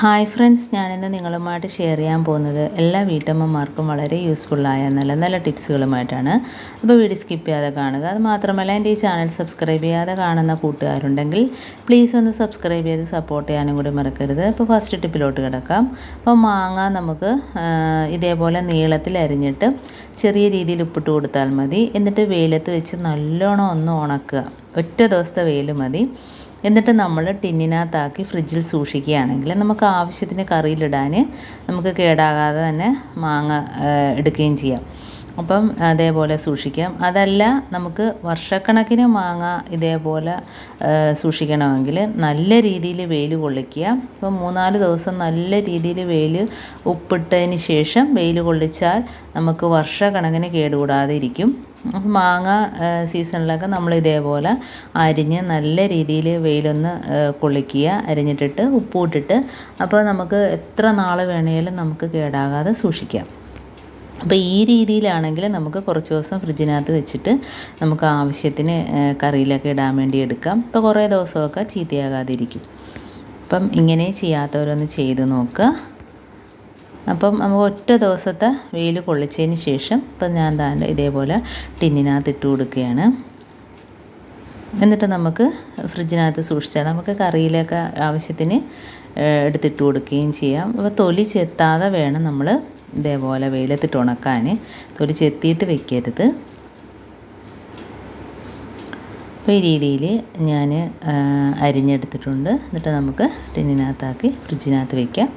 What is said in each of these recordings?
Hi friends ഞാനിന്ന് നിങ്ങളുമായിട്ട് share ചെയ്യാൻ പോകുന്നത് എല്ലാ വീട്ടമ്മമാർക്കും വളരെ യൂസ്ഫുള്ളായ നല്ല നല്ല ടിപ്സുകളുമായിട്ടാണ് അപ്പോൾ വീഡിയോ സ്കിപ്പ് ചെയ്യാതെ കാണുക. അത് മാത്രമല്ല എന്റെ ഈ ചാനൽ സബ്സ്ക്രൈബ് ചെയ്യാതെ കാണുന്ന കൂട്ടുകാരുണ്ടെങ്കിൽ പ്ലീസ് ഒന്ന് സബ്സ്ക്രൈബ് ചെയ്ത് സപ്പോർട്ട് ചെയ്യാനും കൂടി മറക്കരുത്. അപ്പോൾ ഫസ്റ്റ് ടിപ്പിലോട്ട് കിടക്കാം. അപ്പോൾ മാങ്ങ നമുക്ക് ഇതേപോലെ നീളത്തിൽ അരിഞ്ഞിട്ട് ചെറിയ രീതിയിൽ ഉപ്പിട്ട് കൊടുത്താൽ മതി. എന്നിട്ട് വെയിലത്ത് വെച്ച് നല്ലോണം ഒന്ന് ഉണക്കുക. ഒറ്റ ദിവസത്തെ വെയിൽ മതി. എന്നിട്ട് നമ്മൾ ടിന്നിനകത്താക്കി ഫ്രിഡ്ജിൽ സൂക്ഷിക്കുകയാണെങ്കിൽ നമുക്ക് ആവശ്യത്തിന് കറിയിലിടാൻ നമുക്ക് കേടാകാതെ തന്നെ മാങ്ങ എടുക്കുകയും ചെയ്യാം. അപ്പം അതേപോലെ സൂക്ഷിക്കാം. അതല്ല നമുക്ക് വർഷക്കണക്കിന് മാങ്ങ ഇതേപോലെ സൂക്ഷിക്കണമെങ്കിൽ നല്ല രീതിയിൽ വെയിൽ കൊള്ളിക്കുക. ഇപ്പം മൂന്നാൽ ദിവസം നല്ല രീതിയിൽ വെയിൽ ഉപ്പിട്ടതിന് ശേഷം വെയിൽ കൊള്ളിച്ചാൽ നമുക്ക് വർഷക്കണക്കിന് കേടുകൂടാതെ ഇരിക്കും. അപ്പം മാങ്ങ സീസണിലൊക്കെ നമ്മൾ ഇതേപോലെ അരിഞ്ഞ് നല്ല രീതിയിൽ വെയിലൊന്ന് കൊള്ളിക്കുക. അരിഞ്ഞിട്ടിട്ട് ഉപ്പ് ഇട്ടിട്ട്. അപ്പോൾ നമുക്ക് എത്ര നാൾ വേണേലും നമുക്ക് കേടാകാതെ സൂക്ഷിക്കാം. അപ്പോൾ ഈ രീതിയിലാണെങ്കിൽ നമുക്ക് കുറച്ച് ദിവസം ഫ്രിഡ്ജിനകത്ത് വെച്ചിട്ട് നമുക്ക് ആവശ്യത്തിന് കറിയിലൊക്കെ ഇടാൻ വേണ്ടി എടുക്കാം. ഇപ്പോൾ കുറേ ദിവസമൊക്കെ ചീത്തയാകാതിരിക്കും. അപ്പം ഇങ്ങനെ ചെയ്യാത്തവരൊന്ന് ചെയ്ത് നോക്കുക. അപ്പം നമുക്ക് ഒറ്റ ദിവസത്തെ വെയിൽ കൊള്ളിച്ചതിന് ശേഷം ഇപ്പം ഞാൻ താണ്ട് ഇതേപോലെ ടിന്നിനകത്ത് ഇട്ട് കൊടുക്കുകയാണ്. എന്നിട്ട് നമുക്ക് ഫ്രിഡ്ജിനകത്ത് സൂക്ഷിച്ചാൽ നമുക്ക് കറിയിലൊക്കെ ആവശ്യത്തിന് എടുത്തിട്ട് കൊടുക്കുകയും ചെയ്യാം. അപ്പോൾ തൊലി ചെത്താതെ വേണം നമ്മൾ ഇതേപോലെ വെയിലത്തിട്ട് ഉണക്കാൻ തൊലി ചെത്തിയിട്ട് വെക്കരുത്. അപ്പോൾ ഈ രീതിയിൽ ഞാൻ അരിഞ്ഞെടുത്തിട്ടുണ്ട്. എന്നിട്ട് നമുക്ക് ടിന്നിനകത്താക്കി ഫ്രിഡ്ജിനകത്ത് വയ്ക്കാം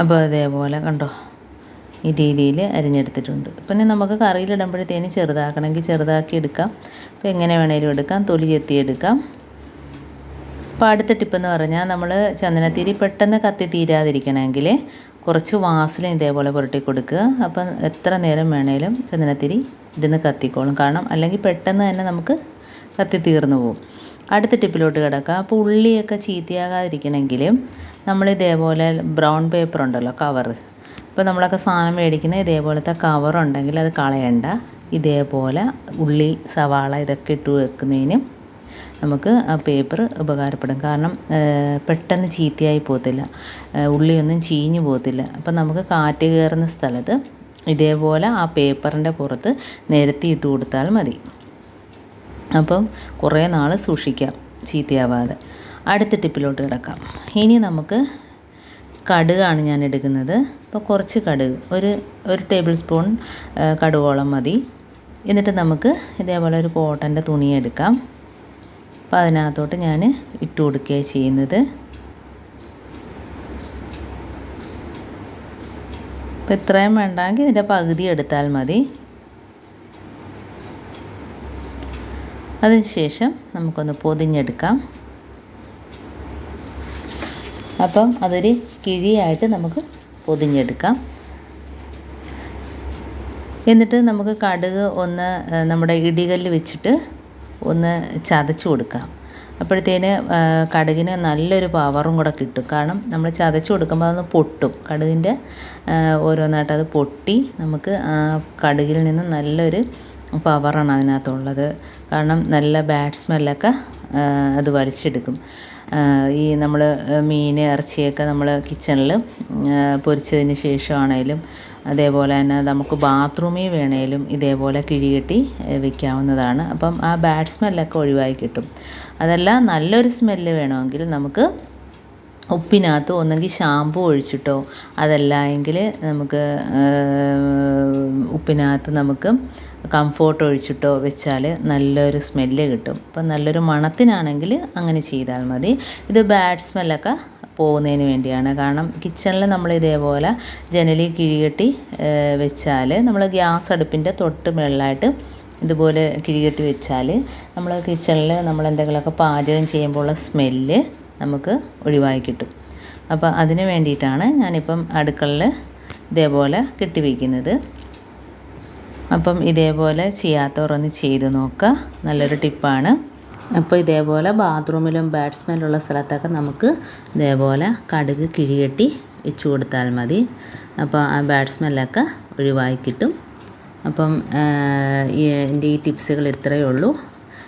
അപ്പോൾ അതേപോലെ കണ്ടോ ഈ രീതിയിൽ അരിഞ്ഞെടുത്തിട്ടുണ്ട്. പിന്നെ നമുക്ക് കറിയിലിടുമ്പോഴത്തേന് ചെറുതാക്കണമെങ്കിൽ ചെറുതാക്കി എടുക്കാം. അപ്പോൾ എങ്ങനെ വേണേലും എടുക്കാം തൊലി ചെത്തി എടുക്കാം അപ്പോൾ അടുത്ത ടിപ്പെന്ന് പറഞ്ഞാൽ നമ്മൾ ചന്ദനത്തിരി പെട്ടെന്ന് കത്തി തീരാതിരിക്കണമെങ്കിൽ കുറച്ച് വാസലിൻ ഇതേപോലെ പുരട്ടി കൊടുക്കുക. അപ്പം എത്ര നേരം വേണേലും ചന്ദനത്തിരി ഇതിന്ന് കത്തിക്കോളും. കാരണം അല്ലെങ്കിൽ പെട്ടെന്ന് തന്നെ നമുക്ക് കത്തി തീർന്നു പോകും. അടുത്ത ടിപ്പിലോട്ട് കിടക്കുക അപ്പോൾ ഉള്ളിയൊക്കെ ചീത്തയാകാതിരിക്കണമെങ്കിൽ നമ്മൾ ഇതേപോലെ ബ്രൗൺ പേപ്പർ ഉണ്ടല്ലോ കവറ് ഇപ്പോൾ നമ്മളൊക്കെ സാധനം മേടിക്കുന്ന ഇതേപോലത്തെ കവറുണ്ടെങ്കിൽ അത് കളയണ്ട. ഇതേപോലെ ഉള്ളി സവാള ഇതൊക്കെ ഇട്ട് വെക്കുന്നതിനും നമുക്ക് ആ പേപ്പർ ഉപകാരപ്പെടും. കാരണം പെട്ടെന്ന് ചീത്തയായി പോകത്തില്ല. ഉള്ളിയൊന്നും ചീഞ്ഞു പോകത്തില്ല. അപ്പം നമുക്ക് കാറ്റ് കയറുന്ന സ്ഥലത്ത് ഇതേപോലെ ആ പേപ്പറിന്റെ പുറത്ത് നിരത്തിയിട്ട് കൊടുത്താൽ മതി. അപ്പം കുറേ നാൾ സൂക്ഷിക്കാം ചീത്തയാവാതെ. അടുത്ത ടിപ്പിലോട്ട് കിടക്കാം. ഇനി നമുക്ക് കടുകാണ് ഞാൻ എടുക്കുന്നത്. അപ്പോൾ കുറച്ച് കടുക് ഒരു ഒരു ടേബിൾ സ്പൂൺ കടുവോളം മതി. എന്നിട്ട് നമുക്ക് ഇതേപോലെ ഒരു കോട്ടന്റെ തുണി എടുക്കാം. അപ്പോൾ അതിനകത്തോട്ട് ഞാൻ ഇട്ട് കൊടുക്കുകയാണ് ചെയ്യുന്നത്. അപ്പോൾ ഇത്രയും വേണ്ടെങ്കിൽ ഇതിന്റെ പകുതി എടുത്താൽ മതി. അതിനുശേഷം നമുക്കൊന്ന് പൊതിഞ്ഞെടുക്കാം. അപ്പം അതൊരു കിഴിയായിട്ട് നമുക്ക് പൊതിഞ്ഞെടുക്കാം. എന്നിട്ട് നമുക്ക് കടുക് ഒന്ന് നമ്മുടെ ഇടികല്ല് വെച്ചിട്ട് ഒന്ന് ചതച്ച് കൊടുക്കാം അപ്പോഴത്തേന് കടുകിന് നല്ലൊരു പവറും കൂടെ കിട്ടും. കാരണം നമ്മൾ ചതച്ച് കൊടുക്കുമ്പോൾ അതൊന്ന് പൊട്ടും. കടുകിന്റെ ഓരോന്നായിട്ട് അത് പൊട്ടി നമുക്ക് ആ കടുകിൽ നിന്ന് നല്ലൊരു പവറാണ് അതിനകത്തുള്ളത്. കാരണം നല്ല ബാഡ് സ്മെല്ലൊക്കെ അത് വലിച്ചെടുക്കും. ഈ നമ്മൾ മീൻ ഇറച്ചിയൊക്കെ നമ്മൾ കിച്ചണിൽ പൊരിച്ചതിന് ശേഷമാണേലും അതേപോലെ തന്നെ നമുക്ക് ബാത്റൂമിൽ വേണേലും ഇതേപോലെ കിഴികെട്ടി വെക്കാവുന്നതാണ്. അപ്പം ആ ബാഡ് സ്മെല്ലൊക്കെ ഒഴിവായി കിട്ടും. അതല്ല നല്ലൊരു സ്മെല്ല് വേണമെങ്കിൽ നമുക്ക് ഉപ്പിനകത്ത് ഒന്നെങ്കിൽ ഷാമ്പു ഒഴിച്ചിട്ടോ. അതല്ല എങ്കിൽ നമുക്ക് ഉപ്പിനകത്ത് നമുക്ക് കംഫോർട്ട് ഒഴിച്ചിട്ടോ വെച്ചാൽ നല്ലൊരു സ്മെല്ല് കിട്ടും. അപ്പം നല്ലൊരു മണത്തിനാണെങ്കിൽ അങ്ങനെ ചെയ്താൽ മതി. ഇത് ബാഡ് സ്മെല്ലൊക്കെ പോകുന്നതിന് വേണ്ടിയാണ്. കാരണം കിച്ചണിൽ നമ്മൾ ഇതേപോലെ ജനലി കിഴികെട്ടി വെച്ചാൽ നമ്മൾ ഗ്യാസ് അടുപ്പിന്റെ തൊട്ട് മുകളിലായിട്ട് ഇതുപോലെ കിഴികെട്ടി വെച്ചാൽ നമ്മൾ കിച്ചണിൽ നമ്മൾ എന്തെങ്കിലുമൊക്കെ പാചകം ചെയ്യുമ്പോൾ ഉള്ള സ്മെല്ല് നമുക്ക് ഒഴിവായി കിട്ടും. അപ്പോൾ അതിന് വേണ്ടിയിട്ടാണ് ഞാനിപ്പം അടുക്കളയിൽ ഇതേപോലെ കെട്ടി വയ്ക്കുന്നത് അപ്പം ഇതേപോലെ ചെയ്യാത്തവർ ഒന്ന് ചെയ്ത് നോക്കുക. നല്ലൊരു ടിപ്പാണ്. അപ്പോൾ ഇതേപോലെ ബാത്റൂമിലും ബാഡ് സ്മെല്ലുള്ള സ്ഥലത്തൊക്കെ നമുക്ക് ഇതേപോലെ കടുക് കിഴികെട്ടി വെച്ച് കൊടുത്താൽ മതി. അപ്പോൾ ആ ബാഡ് സ്മെല്ലൊക്കെ ഒഴിവായി കിട്ടും. അപ്പം എന്റെ ഈ ടിപ്സുകൾ ഇത്രയേ ഉള്ളൂ.